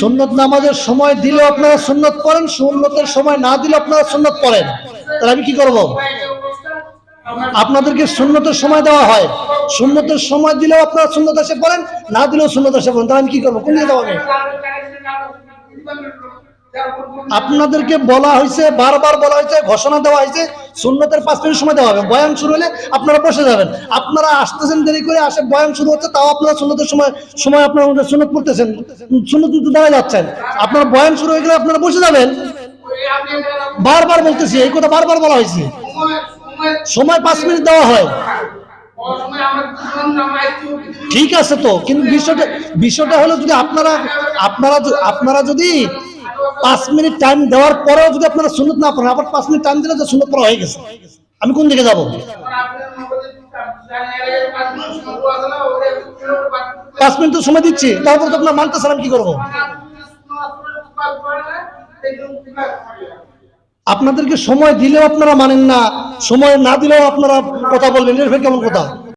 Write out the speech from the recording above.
সুন্নত নামাজের সময় দিলে আপনারা সুন্নত পড়েন, সুন্নতের সময় না দিলে আপনারা সুন্নত করেন তাহলে আমি কি করব? আপনাদেরকে সুন্নতের সময় দেওয়া হয়। সুন্নতের সময় দিলেও আপনারা সুন্নত এসে পড়েন, না দিলেও সুন্নত এসে পড়েন। তাহলে আমি কি করব? কোন দিকে দেওয়া আপনাদেরকে বলা হয়েছে, বারবার বলা হয়েছে, ঘোষণা দেওয়া হয়েছে, সুন্নতের পাঁচ মিনিট সময় দেওয়া হবে। বয়ান শুরু হলে আপনারা বসে যাবেন। আপনারা আসতেছেন দেরি করে, আসে বয়ান শুরু হচ্ছে, তাও আপনারা সুন্নতের সময় সময় আপনারা সুন্নত পড়তেছেন সুন্নত তো দাঁড়ায় যাচ্ছেন আপনারা বয়ান শুরু হয়ে গেলে আপনারা বসে যাবেন। বারবার বলতেছি, এই কথা বারবার বলা হয়েছে। সময় পাঁচ মিনিট দেওয়া হয়। ঠিক আছে তো, কিন্তু বিষয়টা বিষয়টা হলো যদি আপনারা আপনারা আপনারা যদি পাঁচ মিনিট টাইম দেওয়ার পরেও যদি আপনারা সুন্নত না পড়েন, আবার পাঁচ মিনিট টাইম দিলে তো সুন্নত পড়া হয়ে গেছে। আমি কোন দিকে যাব? পাঁচ মিনিট তো সময় দিচ্ছি, তারপর তো আপনার আমি কি করব? আপনাদেরকে সময় দিলেও আপনারা মানেন না, সময় না দিলেও আপনারা কথা বলবেন। এর ফের কেমন কথা?